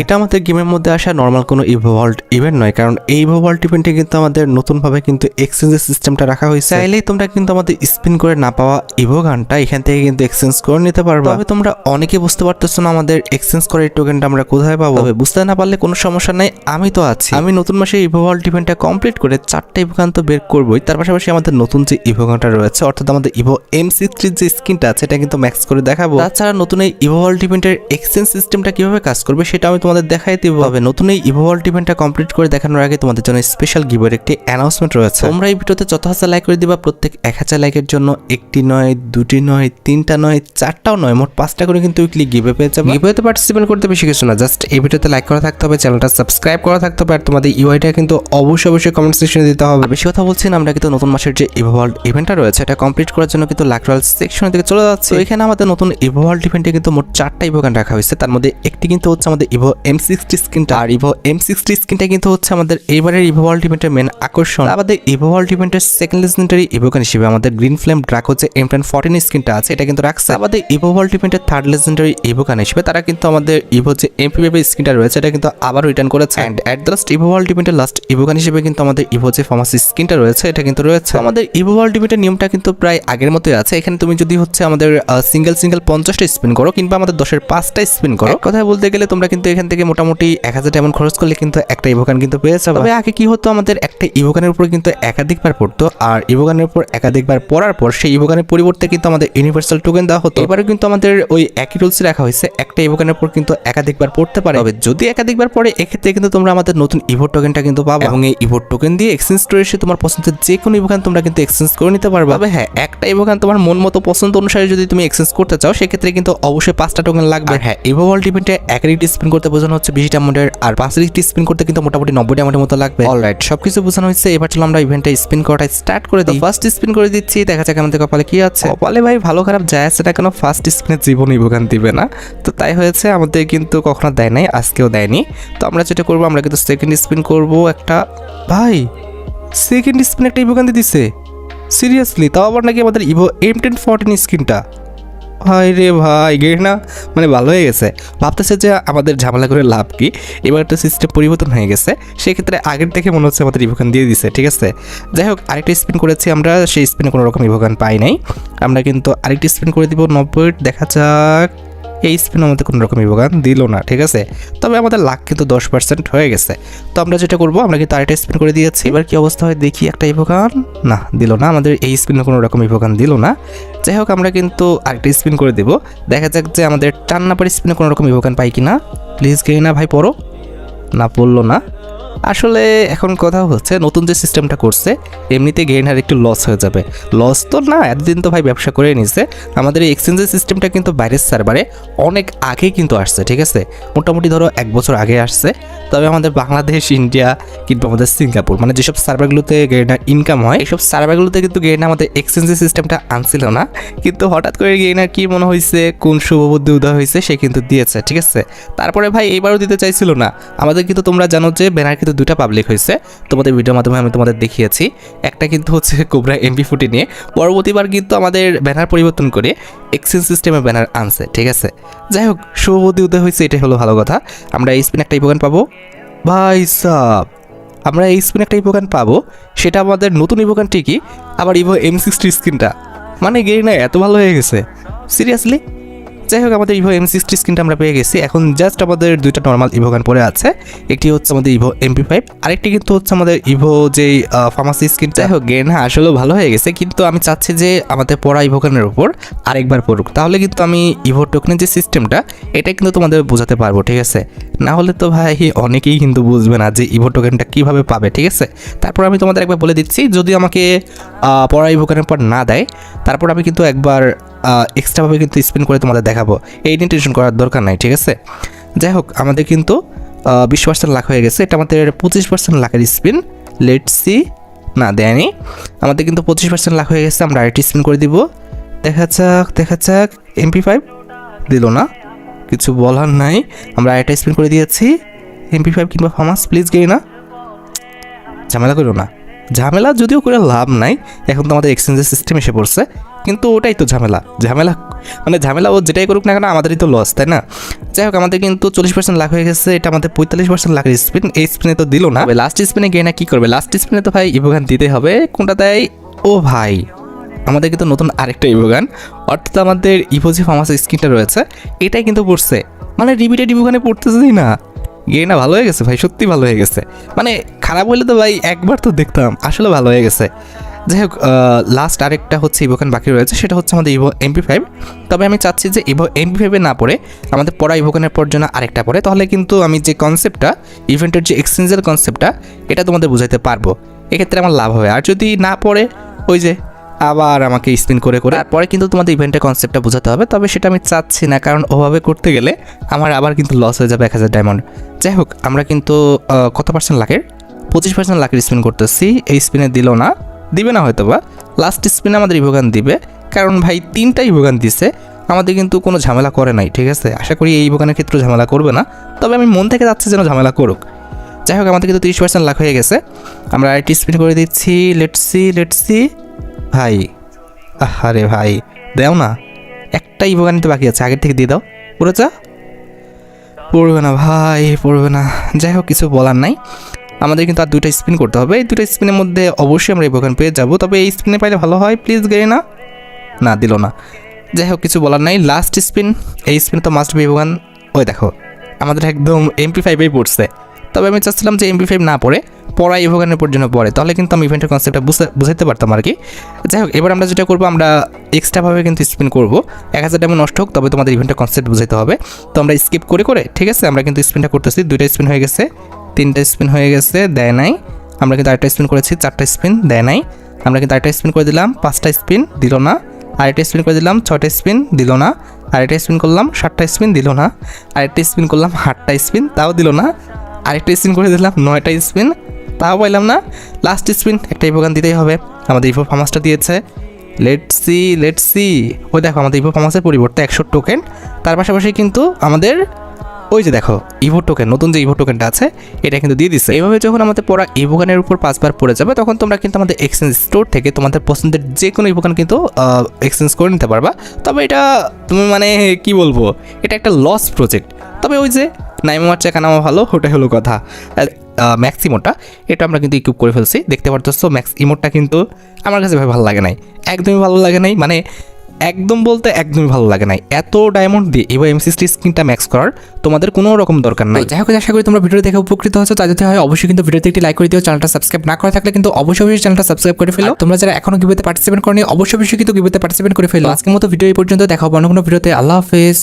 এটা আমাদের গেমের মধ্যে আসা নর্মাল কোনো ইভোভল্ট ইভেন্ট নয় কারণ এই ইভোভল্ট ইভেন্টে কিন্তু আমাদের নতুনভাবে কিন্তু এক্সচেঞ্জের সিস্টেমটা রাখা হয়েছে। চাইলেই তোমরা কিন্তু আমাদের স্পিন করে না পাওয়া ইভো গানটা এখান থেকে কিন্তু এক্সচেঞ্জ করে নিতে পারবে। তবে তোমরা অনেকে বুঝতে পারতেছো না আমাদের এক্সচেঞ্জ করে এই টোকেনটা আমরা কোথায় পাবো। তবে বুঝতে না পারলে কোনো সমস্যা নাই আমি তো আছি। আমি নতুন মাসে ইভোভল্ট ইভেন্টটা কমপ্লিট করে চারটে ইভো গান তো বের করবোই তার পাশাপাশি আমাদের নতুন যে ইভো গানটা রয়েছে অর্থাৎ আমাদের ইভো এম সিক্সটির যে স্কিনটা আছে এটা কিন্তু ম্যাক্স করে দেখাবো। তাছাড়া নতুন এই ইভোভল্ট ইভেন্টের এক্সচেঞ্জ সিস্টেমটা কীভাবে কাজ করবে সেটা আমি তোমাদের দেখাই দিব। তবে নতুন এই ইভোভল্ট ইভেন্টটা কমপ্লিট করে দেখানোর আগে তোমাদের জন্য স্পেশাল গিভের একটি অ্যানাউন্সমেন্ট রয়েছে। তোমরা এই ভিডিওতে যত হাজার লাইক করে দিবা, প্রত্যেক এক হাজার লাইকের জন্য একটি নয়, দুটি নয়, তিনটা নয়, চারটাও নয়, মোট পাঁচটা করে কিন্তু উইকলি গিভে পেয়ে যাবে। গিভেতে পার্টিসিপেট করতে বেশি কিছু না জাস্ট এই ভিডিওতে লাইক করা থাকতে হবে চ্যানেলটা সাবস্ক্রাইব করা থাকতে হবে, আর তোমাদের ইউআইটা কিন্তু অবশ্যই অবশ্যই কমেন্ট সেকশনে দিতে হবে। বেশি কথা বলছি না, আমরা কিন্তু নতুন মাসের যে ইভোভল্ট ইভেন্টটা রয়েছে, এটা কমপ্লিট করার জন্য কিন্তু লাকরাল সেকশনের দিকে চলে যাচ্ছে। এখানে আমাদের নতুন ইভোভল্ট ইভেন্টে কিন্তু মোট চারটা ইভোগান রাখা হয়েছে, তার মধ্যে একটি কিন্তু হচ্ছে আমাদের ইভো এম সিক্সটি স্কিনটা আর ইভো এম সিক্সটি স্কিনটা কিন্তু হচ্ছে আমাদের এইবারের ইভোভল্ট ইভেন্টের মেন আকর্ষণ। আমাদের ইভোভল্ট ইভেন্টের সেকেন্ড লেজেন্ডারি ইভোগান হিসেবে আমাদের গ্রিন ফ্লেম ড্রাকো যে এম টেন ফর্টিন স্কিনটা আছে এটা কিন্তু রাখছে। আমাদের ইভোভল্ট ইভেন্টের থার্ড লেজেন্ডারি ইভোগান হিসেবে তারা কিন্তু আমাদের ইভো যে এমপি পেপে স্কিনটা রয়েছে এটা কিন্তু আবার রিটার্ন করেছে। অ্যান্ড অ্যাট দ্য লাস্ট ইভোভল্ট ইভেন্টের লাস্ট ইভোগান হিসেবে কিন্তু আমাদের ইভো যে ফার্মাসি স্কিনটা রয়েছে এটা কিন্তু রয়েছে। আমাদের ইভোভল্ট ইভেন্টের নিয়মটা কিন্তু প্রায় আগের মতোই আছে এখানে তুমি যদি হচ্ছে আমাদের সিঙ্গেল সিঙ্গেল পঞ্চাশটা স্পিন করো কিংবা আমাদের দশের পাঁচটা স্পিন করো কথায় বলতে গেলে তোমরা কিন্তু এখান থেকে মোটামুটি এক হাজার এমন খরচ করলে কিন্তু একটা ইভোগান কিন্তু পেয়ে যাবে। তবে আগে কি হতো আমাদের একটা ইভোগানের উপর কিন্তু একাধিকবার পড়তো আর ইভোগানের উপর একাধিকবার পড়ার পর সেই ইভোগানের পরিবর্তে কিন্তু আমাদের ইউনিভার্সাল টোকেন দেওয়া হতো। এবারে কিন্তু আমাদের ওই একই রুলস রাখা হয়েছে একটা ইভোগানের উপর কিন্তু একাধিকবার পড়তে পারে। তবে যদি একাধিকবার পড়ে এক্ষেত্রে কিন্তু তোমরা আমাদের নতুন ইভো টোকেনটা কিন্তু পাবে। এবং এই ইভো টোকেন দিয়ে এক্সচেঞ্জ করে এসে তোমার পছন্দের যে কোনো ইভোগান তোমরা কিন্তু এক্সচেঞ্জ করে নিতে পারবে। তবে হ্যাঁ একটা ইভোগান তোমার মন মতো পছন্দ অনুসারে যদি তুমি এক্সচেঞ্জ করতে চাও সেক্ষেত্রে কিন্তু অবশ্যই পাঁচটা টোকেন লাগবে। হ্যাঁ ইভো ওয়ার্ল্ড ইভেন্টে এক রিটি স্পিন করতে বোঝানো হচ্ছে বিশটা অ্যামাউন্টের আর পাঁচ রিটি স্পিন করতে কিন্তু মোটামুটি নব্বই অ্যামাউন্টের মতো লাগবে। অলরাইট সবকিছু বোঝানো হয়েছে এবার চলো আমরা ইভেন্টে স্পিন করাটা স্টার্ট করে দিই। ফার্স্ট স্পিন করে দিচ্ছি দেখা যাক আমাদের কপালে কি আছে। কপালে ভাই ভালো খারাপ যায় আছে না কেন ফার্স্ট স্পিনে জীবন ইভোগান দিবে না। তো তাই হয়েছে আমাদের কিন্তু কখনো দেয় নাই আজকেও দেয়নি। তো আমরা যেটা করব আমরা কিন্তু সেকেন্ড স্পিন করব একটা ভাই সেকেন্ড স্পিন একটা ইভোগান দিয়ে দিছে। সিরিয়াসলি তাও আবার নাকি আমাদের ইভো এম টেন ফোরটিন স্ক্রিনটা ভাই রে ভাই গেড়না মানে ভালো হয়ে গেছে। ভাবতেছে যে আমাদের ঝামেলা করে লাভ কি। এবার তো সিস্টেম পরিবর্তন হয়ে গেছে। সেক্ষেত্রে আগের থেকে মনে হচ্ছে আমাদের ইভোকান দিয়ে দিছে, ঠিক আছে? যাই হোক, আরেকটা স্পিন করেছি আমরা, সেই স্পিনে কোনো রকম ইভোকান পাই নাই। আমরা কিন্তু আরেকটা স্পিন করে দিব নব্বই, দেখা যাক। এই স্পিন আমাদের কোনো রকম ইভোগান দিল না, ঠিক আছে? তবে আমাদের লাখ কিন্তু দশ পার্সেন্ট হয়ে গেছে। তো আমরা যেটা করব, আমরা কিন্তু আরেকটা স্পিন করে দিয়েছি? এবার কি অবস্থা হয় দেখি একটা ইভোগান না, দিল না, আমাদের এই স্পিনে কোনো রকম ইভোগান দিল না। যাই হোক, আমরা কিন্তু আরেকটা স্পিন করে দেবো। দেখা যাক যে আমাদের না পারি স্পিনে কোনো রকম ইভোগান পাই কি না প্লিজ গেই না ভাই, পড়ো। না, পড়ল না। আসলে এখন কথা হচ্ছে, নতুন যে সিস্টেমটা করছে, এমনিতে গেইনার একটু লস হয়ে যাবে। লস তো না, এতদিন তো ভাই ব্যবসা করে নিছে। আমাদের এই এক্সচেঞ্জের সিস্টেমটা কিন্তু বাইরের সার্ভারে অনেক আগে কিন্তু আসছে, ঠিক আছে? মোটামুটি ধরো এক বছর আগে আসছে। তবে আমাদের বাংলাদেশ, ইন্ডিয়া কিংবা আমাদের সিঙ্গাপুর মানে যেসব সার্ভারগুলোতে গেইনার ইনকাম হয় এইসব সার্ভারগুলোতে কিন্তু গেইনার আমাদের এক্সচেঞ্জের সিস্টেমটা আনছিল না। কিন্তু হঠাৎ করে গেইনার কি মনে হয়েছে কোন শুভবুদ্ধি উদয় হয়েছে সে কিন্তু দিয়েছে, ঠিক আছে? তারপরে ভাই এইবারও দিতে চাইছিল না। আমাদের কিন্তু তোমরা জানো যে ব্যানার কিন্তু দুটা পাবলিক হয়েছে। তোমাদের ভিডিওর মাধ্যমে আমি তোমাদের দেখিয়েছি। একটা কিন্তু হচ্ছে কোবরা এমপি ফুটি নিয়ে। পরবর্তীবার কিন্তু আমাদের ব্যানার পরিবর্তন করে এক্সচেঞ্জ সিস্টেমে ব্যানার আনছে, ঠিক আছে? যাই হোক শুভবুদ্ধি উদয় হয়েছে, এটাই হলো ভালো কথা। আমরা এই স্পিন একটা ইভোগান পাবো। ভাই সাব, আমরা এই স্পিন একটা ইভোগান পাবো। সেটা আমাদের নতুন ইভোগান ঠিকই, আবার ইভো এম সিক্সটি স্ক্রিনটা মানে গেই না এত ভালো হয়ে গেছে। সিরিয়াসলি যাই হোক, আমাদের ইভো এম সিক্সটি স্ক্রিনটা আমরা পেয়ে গেছি। এখন জাস্ট আমাদের দুইটা নর্মাল ইভোগান পরে আছে। একটি হচ্ছে আমাদের ইভো এমপি ফাইভ আরেকটি কিন্তু হচ্ছে আমাদের ইভো যেই ফার্মাসি স্ক্রিন যাই হোক, গেন হ্যাঁ আসলেও ভালো হয়ে গেছে, কিন্তু আমি চাচ্ছি যে আমাদের পড়া ইভোগানের উপর আরেকবার পড়ুক। তাহলে কিন্তু আমি ইভো টোকেনের যে সিস্টেমটা এটা কিন্তু তোমাদের বোঝাতে পারব, ঠিক আছে? না হলে তো ভাই, অনেকেই কিন্তু বুঝবে না যে ইভো টোকেনটা কীভাবে পাবে, ঠিক আছে? তারপর আমি তোমাদের একবার বলে দিচ্ছি, যদি আমাকে পড়া ইভোগানের পর না দেয় তারপর আমি কিন্তু একবার এক্সট্রাভাবে কিন্তু স্পিন করে তোমাদের দেখাবো। এই নিয়ে টেনশন করার দরকার নাই, ঠিক আছে? যাই হোক, আমাদের কিন্তু বিশ পার্সেন্ট লাখ হয়ে গেছে। এটা আমাদের পঁচিশ পার্সেন্ট লাখের স্পিন লেট সি না, দেয়নি। আমাদের কিন্তু পঁচিশ পার্সেন্ট লাখ হয়ে গেছে, আমরা আরেকটি স্পিন করে দিব। দেখা যাক দেখা যাক। এমপি ফাইভ দিল না। কিছু বলার নাই। আমরা আরেকটা স্পিন করে দিয়েছি। এমপি ফাইভ কিংবা ফার্মাস প্লিজ গেই না? ঝামেলা করো না। ঝামেলা যদিও করে লাভ নাই, এখন তো আমাদের এক্সচেঞ্জের সিস্টেম এসে পড়ছে, কিন্তু ওটাই তো ঝামেলা। ঝামেলা মানে ঝামেলা ও যেটাই করুক না কেন, আমাদেরই তো লস তাই না? যাই হোক, আমাদের কিন্তু চল্লিশ পার্সেন্ট লাখ হয়ে গেছে, এটা আমাদের পঁয়তাল্লিশ পার্সেন্ট লাখের স্পিন এই স্পিনে তো দিল না। লাস্ট স্পিনে গিয়ে না কী করবে? লাস্ট স্পিনে তো ভাই ইভোগান দিতে হবে, কোনটা দেয়? ও ভাই, আমাদের কিন্তু নতুন আরেকটা ইভোগান অর্থাৎ আমাদের ইভোজি ফার্মাসি স্কিনটা রয়েছে, এটাই কিন্তু পড়ছে। মানে রিপিটেড ইভোগানে পড়তেছেই না। গিয়ে না, ভালো হয়ে গেছে ভাই, সত্যি ভালো হয়ে গেছে। মানে খারাপ হলে তো ভাই একবার তো দেখতাম, আসলে ভালো হয়ে গেছে। যাই হোক লাস্ট আরেকটা হচ্ছে ইভোকান বাকি রয়েছে, সেটা হচ্ছে আমাদের ইভো এমপি ফাইভ তবে আমি চাচ্ছি যে ইভো এমপি ফাইভে না পড়ে, আমাদের পড়া ইভোকানের পর জন্য আরেকটা পড়ে, তাহলে কিন্তু আমি যে কনসেপ্টটা ইভেন্টের যে এক্সচেঞ্জের কনসেপ্টটা এটা তোমাদের বুঝাইতে পারব। এক্ষেত্রে আমার লাভ হবে। আর যদি না পড়ে, ওই যে আবার আমাকে স্পিন করে করে পরে কিন্তু তোমাদের ইভেন্টের কনসেপ্টটা বোঝাতে হবে তবে সেটা আমি চাচ্ছি না কারণ ওভাবে করতে গেলে আমার আবার কিন্তু লস হয়ে যাবে এক হাজার ডায়মন্ড যাই হোক আমরা কিন্তু কত পার্সেন্ট লাখের পঁচিশ পার্সেন্ট লাখের স্পিন করতেছি এই স্পিনে দিল না দিবে না হয়তো বা লাস্ট স্পিনে আমাদের ইভোগান দিবে কারণ ভাই তিনটা ইভোগান দিছে আমাদের কিন্তু কোনো ঝামেলা করে নাই ঠিক আছে? আশা করি এই ইভোগানের ক্ষেত্রে ঝামেলা করবে না তবে আমি মন থেকে যাচ্ছি যেন ঝামেলা করুক। যাই হোক আমাদের কিন্তু তিরিশ পার্সেন্ট লাখ হয়ে গেছে আমরা আরেকটি স্পিন করে দিচ্ছি লেটসি লেটসি ভাই আরে ভাই, দেও না। একটা ইভোগানিতে বাকি আছে, আগের থেকে দিয়ে দাও। চা পড়বে না ভাই, পড়বে না। যাই হোক, কিছু বলার নাই। আমাদের কিন্তু আর দুইটা স্পিন করতে হবে। এই দুটো স্পিনের মধ্যে অবশ্যই আমরা এই ইভোগান পেয়ে যাব। তবে এই স্পিনে পাইলে ভালো হয়, প্লিজ গেয়ে না। না, দিল না। যাই হোক, কিছু বলার নাই। লাস্ট স্পিন, এই স্পিনে তো মাস্ট বি ইভোগান। ওই দেখো, আমাদের একদম এমপি ফাইভেই পড়ছে। তবে আমি চাচ্ছিলাম যে এমপি ফাইভ না পড়ে পড়া ইভোগানের পর্যন্ত পড়ে, তাহলে কিন্তু আমি ইভেন্টের কনসেপ্টটা বুঝাইতে পারতাম আর কি যাই হোক, এবার আমরা যেটা করব, আমরা এক্সট্রাভাবে কিন্তু স্পিন করব। এক হাজার টাকা নষ্ট হোক, তবে তোমাদের ইভেন্টের কনসেপ্ট বুঝাইতে হবে। তো আমরা স্কিপ করে করে, ঠিক আছে, আমরা কিন্তু স্পিনটা করতেছি। দুইটা স্পিন হয়ে গেছে, তিনটা স্পিন হয়ে গেছে, দেয় নাই। আমরা কিন্তু আরেকটা স্পিন করেছি, চারটা স্পিন দেয় নাই। আমরা কিন্তু আরেকটা স্পিন করে দিলাম, পাঁচটা স্পিন দিল না। আরেকটা স্পিন করে দিলাম ছটা স্পিন দিল না। আরেকটা স্পিন করলাম, সাতটা স্পিন দিল না। আরেকটা স্পিন করলাম, আটটা স্পিন তাও দিল না। আরেকটা স্পিন করে দিলাম, নয়টা স্পিন তাও পাইলাম না। লাস্ট স্পিন একটা ইভোগান দিতেই হবে। আমাদের ইভো ফার্মাসটা দিয়েছে। লেট সি লেট সি ওই দেখো, আমাদের ইভো ফার্মাসের পরিবর্তে একশো টোকেন তার পাশাপাশি কিন্তু আমাদের ওই যে দেখো ইভো টোকেন নতুন যে ইভো টোকেনটা আছে, এটা কিন্তু দিয়ে দিচ্ছে এভাবে যখন আমাদের পড়া ইভোগানের উপর পাঁচবার পড়ে যাবে, তখন তোমরা কিন্তু আমাদের এক্সচেঞ্জ স্টোর থেকে তোমাদের পছন্দের যে কোনো ইভোগান কিন্তু এক্সচেঞ্জ করে নিতে পারবা। তবে এটা, তুমি মানে কি বলব? এটা একটা লস প্রজেক্ট তবে ওই যে নাইমার চেকা নামা ভালো ওটাই হলো কথা। ম্যাক্স ইমোটটা এটা আমরা কিন্তু ইকুইপ করে ফেলছি দেখতে পারতেছো ম্যাক্স ইমোটটা কিন্তু আমার কাছে ভাই ভালো লাগে নাই। একদমই ভালো লাগে নাই মানে একদম বলতে একদমই ভালো লাগে নাই। এত ডায়মন্ড দিয়ে এবার এম সিক্সটি স্ক্রিনটা ম্যাক্স করার তোমাদের কোনো রকম দরকার নাই। যাই হোক আশা করি তোমরা ভিডিও দেখে উপকৃত হয়েছো। তাই যদি হয় অবশ্যই কিন্তু ভিডিওতে একটি লাইক করে দিও। চ্যানেলটা সাবস্ক্রাইব না করে থাকলে কিন্তু অবশ্যই অবশ্যই চ্যানেলটা সাবস্ক্রাইব করে ফেলো। তোমরা যারা এখনও গিভেতে পার্টিসিপেট করনি অবশ্যই অবশ্যই কিন্তু গিভেতে পার্টিসিপেট করে ফেলো। আজকের মতো ভিডিও এই পর্যন্ত দেখা হবে অন্য কোনো ভিডিওতে। আল্লাহ হাফেজ।